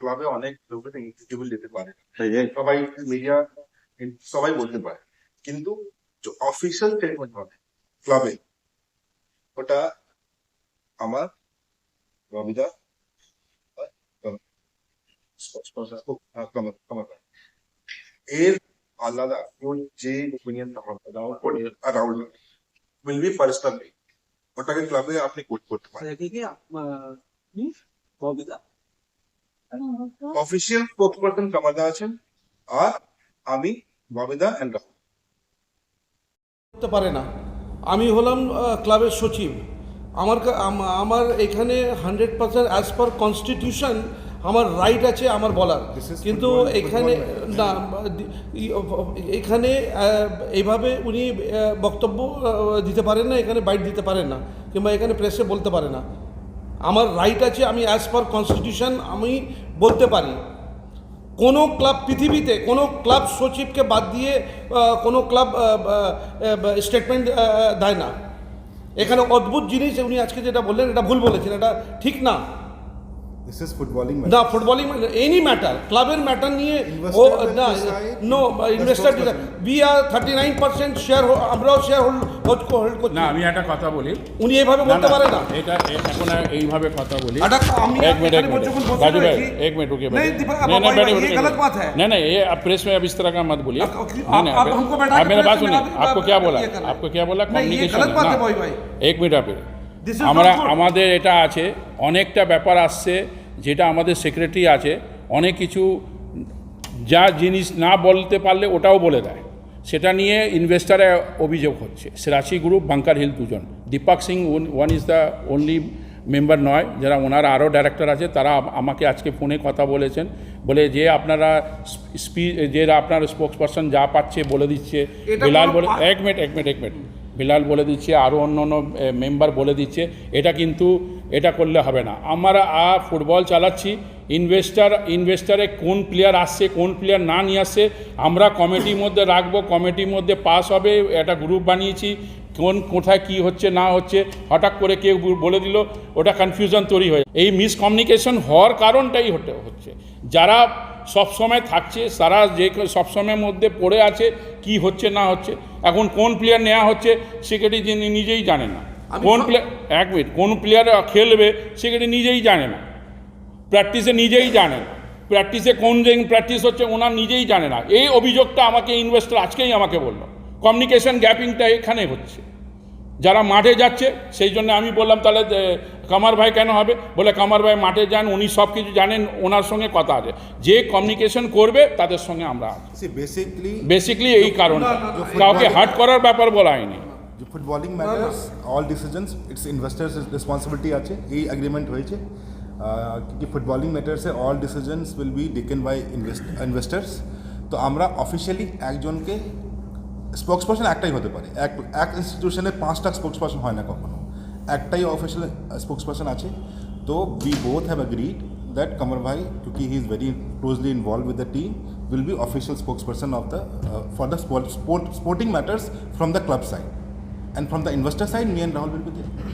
ক্লাবে অনেক লোকের ইনক্রেডিবল যেতে পারে সেই যে সবাই মিডিয়া সবাই বলতে পারে কিন্তু অফিসিয়াল স্টেটমেন্ট হবে ক্লাবে ওটা আমার রবিদা এর আলাদা ওর যে opinion Rahul will be personally ওটাকে ক্লাবে আপনি কোট করতে পারেন অফিসিয়াল স্পোকসপারসন কামাদা আছেন আর আমি ববিদা এন্ড করতে পারে না। আমি হলাম ক্লাবের সচিব। আমার আমার এখানে hundred percent as per constitution আমার রাইট আছে আমার বলার। কিন্তু এখানে না এখানে এইভাবে উনি বক্তব্য দিতে পারেন না এখানে বাইট দিতে পারেন না কিংবা এখানে প্রেসে বলতে পারে না। আমার রাইট আছে, আমি অ্যাজ পার কনস্টিটিউশন আমি বলতে পারি। কোনো ক্লাব পৃথিবীতে, কোনো ক্লাব সচিবকে বাদ দিয়ে কোনো ক্লাব স্টেটমেন্ট দেয় না। এখানে অদ্ভুত জিনিস, উনি আজকে যেটা বললেন, এটা ভুল বলেছেন, এটা ঠিক না। This is footballing match. না ফুটবলিং এনি ম্যাটার ক্লাবের ম্যাটার নিয়ে ও Investor will না decide, no investor spokesperson. We are thirty nine percent share আমরাও শেয়ার হোল্ড হোল্ড করছি না আমি একটা কথা বলি উনি এইভাবে না, বলতে না, পারে না এটা এ- এখন আর এইভাবে কথা বলি अटक हम एक मिनट एक एखाने मिनट बच्चों को बोलते राजू भाई रहिए। एक मिनट रुकिए नहीं, बैठिए। दीपक, नहीं नहीं भाई, बैठिए भाई, ये बैठिए, गलत बात है। नहीं नहीं ये आप प्रेस में अब इस तरह का मत बोलिए आप- आप- नहीं, नहीं, आप हमको बैठा के आप मेरा प्रेस बात में सुनिए आप- आपको आप- क्या आप बोला ये करना। आपको क्या बोला नहीं, ये কমিউনিকেশন गलत बात है भाई भाई এক মিনিট আপনি This is আমরা not good. আমাদের এটা আছে অনেকটা ব্যাপার আসছে যেটা আমাদের সেক্রেটারি আছে অনেক কিছু যা জিনিস না বলতে পারলে ওটাও বলে দেয়। সেটা নিয়ে ইনভেস্টারে অভিযোগ হচ্ছে। সিরাচি গ্রুপ বাঙ্কার হিল দুজন। Deepak Singh one is the only member নয় যারা ওনার আরও ডাইরেক্টর আছে তারা আমাকে আজকে ফোনে কথা বলেছেন। বলে যে আপনারা স্পি যে আপনার স্পোক্স পারসন যা পাচ্ছে বলে দিচ্ছে বিলাল বলে এক মিনিট এক মিনিট এক মিনিট। বিলাল বলে দিচ্ছে আরও অন্য অন্য মেম্বার বলে দিচ্ছে। এটা কিন্তু এটা করলে হবে না। আমরা আ ফুটবল চালাচ্ছি। ইনভেস্টার ইনভেস্টারে কোন প্লেয়ার আসছে, কোন প্লেয়ার না নিয়ে আসছে, আমরা কমিটির মধ্যে রাখব কমিটির মধ্যে পাস হবে, একটা গ্রুপ বানিয়েছি, কোন, কোথায় কি হচ্ছে, না হচ্ছে, হঠাৎ করে কেউ বলে দিল, ওটা কনফিউশন তৈরি হয়ে এই মিসকমিউনিকেশন হওয়ার কারণটাই হচ্ছে। যারা সবসময় থাকছে তারা যে সবসময়ের মধ্যে পড়ে আছে, কি হচ্ছে, না হচ্ছে, এখন কোন প্লেয়ার নেওয়া হচ্ছে যিনি নিজেই জানে না। কোন প্লেয়ার এক মিনিট কোন প্লেয়ার খেলবে সেখানে নিজেই জানে না। প্র্যাকটিসে নিজেই জানে প্র্যাকটিসে কোন দিন প্র্যাকটিস হচ্ছে ওনার নিজেই জানে না। এই অভিযোগটা আমাকে ইনভেস্টর আজকেই আমাকে বলল। কমিউনিকেশন গ্যাপিংটা এখানে হচ্ছে। যারা মাঠে যাচ্ছে সেই জন্য আমি বললাম তাহলে কামার ভাই কেন হবে? বলে কামার ভাই মাঠে যান উনি সব কিছু জানেন ওনার সঙ্গে কথা আছে। যে কমিউনিকেশন করবে তাদের সঙ্গে আমরা basically, বেসিকলি এই কারণ। কাউকে হার্ট করার ব্যাপার বলা হয়নি। the footballing matters, all decisions, it's investors' responsibility আছে এই এগ্রিমেন্ট হয়েছে কি footballing ম্যাটার্সে all decisions will be taken by investors তো আমরা অফিসিয়ালি একজনকে স্পোক্স পার্সন একটাই হতে পারে এক এক ইনস্টিটিউশনে পাঁচটা স্পোক্স পার্সন হয় না কখনো একটাই অফিসিয়াল স্পোক্স পার্সন আছে তো we both have agreed that Kamar ভাই क्योंकि he is very closely involve with the team will be official spokesperson of the uh, for the sport, sport sporting matters from the club side and from the investor side me and rahul will be there